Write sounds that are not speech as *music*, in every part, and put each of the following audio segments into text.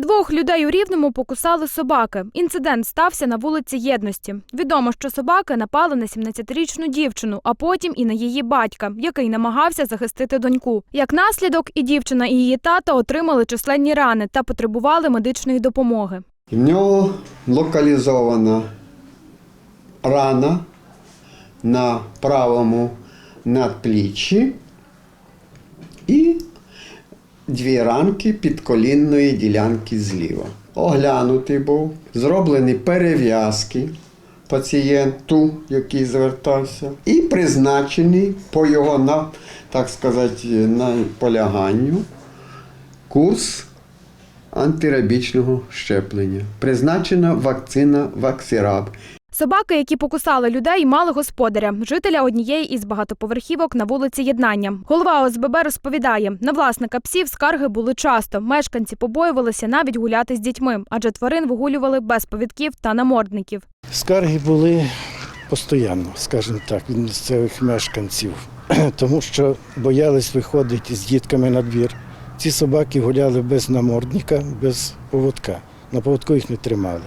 Двох людей у Рівному покусали собаки. Інцидент стався на вулиці Єдності. Відомо, що собаки напали на 17-річну дівчину, а потім і на її батька, який намагався захистити доньку. Як наслідок, і дівчина, і її тато отримали численні рани та потребували медичної допомоги. В нього локалізована рана на правому надпліччі і дві ранки підколінної ділянки зліва. Оглянутий був, зроблені перев'язки пацієнту, який звертався, і призначений по його на, так сказати, наполяганню курс антирабічного щеплення. Призначена вакцина Ваксіраб. Собаки, які покусали людей, мали господаря, жителя однієї із багатоповерхівок на вулиці Єднання. Голова ОСББ розповідає, на власника псів скарги були часто. Мешканці побоювалися навіть гуляти з дітьми, адже тварин вигулювали без повідків та намордників. Скарги були постійно, скажімо так, від місцевих мешканців, *clears throat* тому що боялись виходити з дітками на двір. Ці собаки гуляли без намордника, без поводка. На поводку їх не тримали.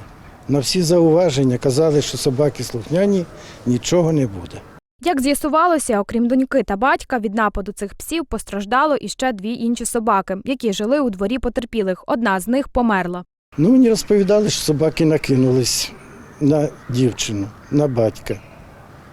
На всі зауваження казали, що собаки слухняні, нічого не буде. Як з'ясувалося, окрім доньки та батька, від нападу цих псів постраждало іще дві інші собаки, які жили у дворі потерпілих. Одна з них померла. Ну, мені розповідали, що собаки накинулись на дівчину, на батька.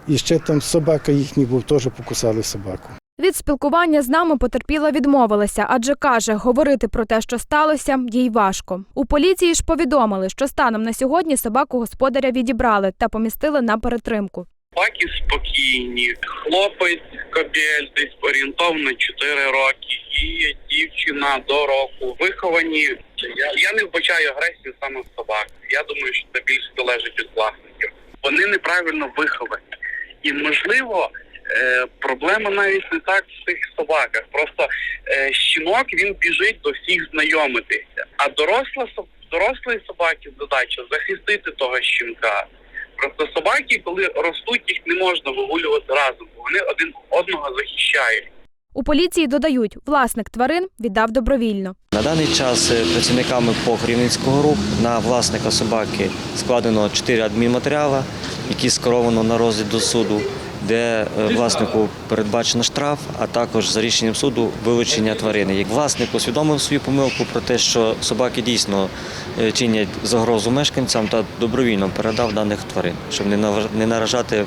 І ще там собака їхній був, теж покусали собаку. Від спілкування з нами потерпіла відмовилася, адже каже, говорити про те, що сталося, їй важко. У поліції ж повідомили, що станом на сьогодні собаку господаря відібрали та помістили на перетримку. Собаки спокійні. Хлопець кобель десь орієнтовно 4 роки, і дівчина до року. Виховані. Я, я не вбачаю агресію саме в собак. Я думаю, що це більше залежить від власників. Вони неправильно виховані. І можливо, е, проблема навіть не так в цих собаках. Просто е, щінок він біжить до всіх знайомитися. А доросла дорослої собаки задача захистити того щінка. Просто собаки, коли ростуть, їх не можна вигулювати разом, бо вони один одного захищають. У поліції додають, власник тварин віддав добровільно. На даний час е, працівниками ПОК Рівненського РУП на власника собаки складено 4 адмінматеріали, які скеровано на розгляд до суду, де е, власнику передбачено штраф, а також за рішенням суду вилучення тварини. Як власник усвідомив свою помилку про те, що собаки дійсно е, чинять загрозу мешканцям та добровільно передав даних тварин, щоб не наражати е,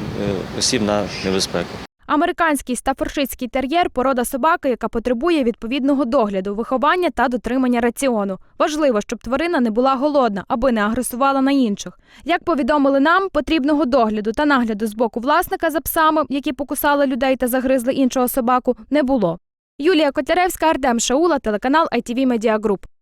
осіб на небезпеку. Американський стафоршистський тер'єр порода собаки, яка потребує відповідного догляду, виховання та дотримання раціону. Важливо, щоб тварина не була голодна, аби не агресувала на інших. Як повідомили нам, потрібного догляду та нагляду з боку власника за псами, які покусали людей та загризли іншого собаку, не було. Юлія Котляревська, Артем Шаула, телеканал ITV Media Group.